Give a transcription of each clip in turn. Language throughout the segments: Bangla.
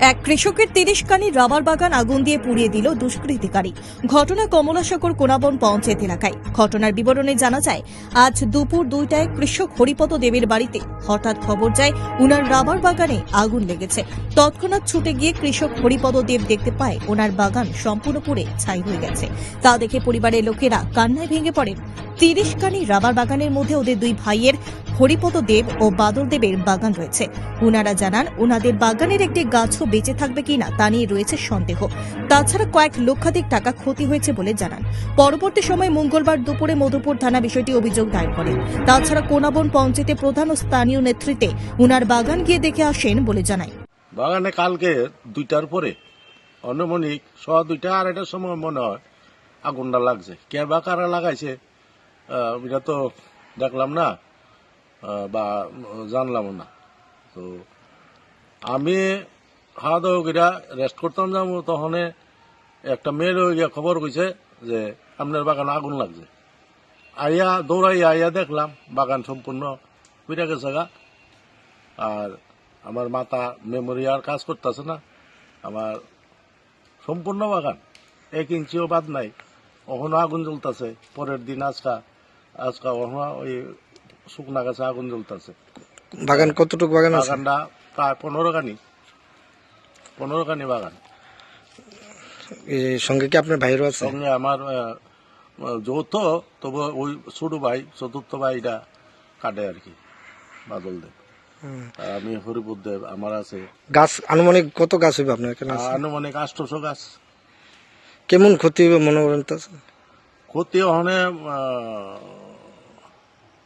এক কৃষকের তিরিশকানি রাবার বাগান আগুন দিয়ে পুড়িয়ে দিল দুষ্কৃতিকারী। ঘটনা কমলাসাগর কোনাবন পঞ্চায়েত এলাকায়। ঘটনার বিবরণে জানা যায়, আজ দুপুর দুইটায় কৃষক হরিপদ দেবের বাড়িতে হঠাৎ খবর যায়, উনার রাবার বাগানে আগুন লেগেছে। তৎক্ষণাৎ ছুটে গিয়ে কৃষক হরিপদ দেব দেখতে পায় ওনার বাগান সম্পূর্ণ পুড়ে ছাই হয়ে গেছে। তা দেখে পরিবারের লোকেরা কান্নায় ভেঙে পড়েন। তিরিশকানি রাবার বাগানের মধ্যে ওদের দুই ভাইয়ের হরিপদ দেব ও বাদল দেবের বাগান রয়েছে। উনারা জানান ওনাদের বাগানের একটি গাছও বেঁচে থাকবে কিনা তা নিয়ে রয়েছে সন্দেহ। তাছাড়া কয়েক লক্ষাধিক টাকা ক্ষতি হয়েছে বলে জানান। পরবর্তী সময় মঙ্গলবার দুপুরে মধুপুর থানা বিষয়টি অভিযোগ দায়ের করেন। তাছাড়া কোনাবন পঞ্চায়েতে প্রধান ও স্থানীয় নেতৃত্বে উনার বাগান গিয়ে দেখে আসেন বলে জানায়। বাগানে কালকে দুইটার পরে অনুমানিক সোয়া দুইটা আড়াইটার সময় মনে হয় আগুনটা লাগছে। কে বা কারা লাগাইছে এটা তো দেখলাম না। বা, জানলাম না। তো আমি হাত করে রেস্ট করতাম যাব তখন একটা মেয়ের ওই গিয়ে খবর কইছে যে, আপনার বাগানে আগুন লাগছে। আইয়া দৌড়াই আইয়া দেখলাম, বাগান সম্পূর্ণ উইটা গেছে গা। আর আমার মাথা মেমোরি আর কাজ করতেছে না। আমার সম্পূর্ণ বাগান, এক ইঞ্চিও বাদ নাই। ওখানে আগুন জ্বলতেছে, পরের দিন আজকা আজকা ওখানে ওই শুকনা গাছে আগুন জ্বলতেছে। বাগান কতটুকু বাগান আছে? বাগানটা প্রায় পনেরো কানি পনেরো কানি বাগান। এই সঙ্গে কি আপনার ভাইরও আছে? সঙ্গে আমার যৌথ তবু ওই ছোট ভাই চতুর্থ ভাইটা কাটে আর কি বাদল দেব। আমি হরিপুর দেব আমার আছে। গাছ আনুমানিক কত গাছ হইবে আপনার এখানে? আনুমানিক আষ্টশো গাছ। কেমন ক্ষতি হইবে মনে করেন ক্ষতি ওখানে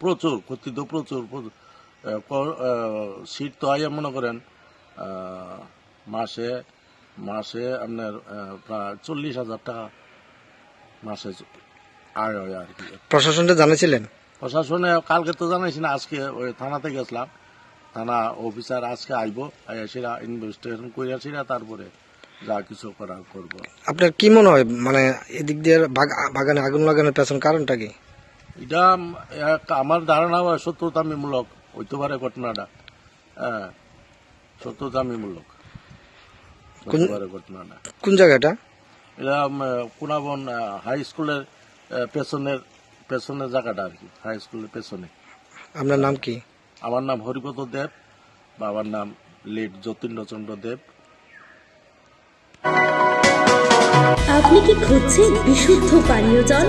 প্রচুর ক্ষতি তো প্রচুর। শীত তো আইয়া মনে করেন মাসে মাসে আপনার প্রায় চল্লিশ হাজার টাকা মাসে আয় হয় আর কি। প্রশাসনটা জানাছিলেন প্রশাসনে কালকে তো জানাইছি না আজকে ওই থানাতে গেছিলাম। থানা অফিসার আজকে আইবো আইয়া সেরা ইনভেস্টিগেশন করিয়া সেরা তারপরে যা কিছু করা করব। আপনার কি মনে হয় মানে এদিক দিয়ে বাগানে আগুন লাগানোর পেছন কারণটা কি? এটা আমার ধারণা হয় সত্যতামিমূলক হইতে পারে ঘটনাটা। হ্যাঁ সত্যতামিমূলক হতে কোন- পারে ঘটনাটা। কোন জায়গাটা? এটা কুনাবন হাই স্কুলের পেছনের পেছনের জায়গাটা আর কি হাই স্কুলের পেছনে। আপনার নাম কি? আমার নাম হরিপদ দেব বাবার নাম লেট যতীন্দ্রচন্দ্র দেব। আপনি কি খুঁজছেন বিশুদ্ধ পানীয় জল?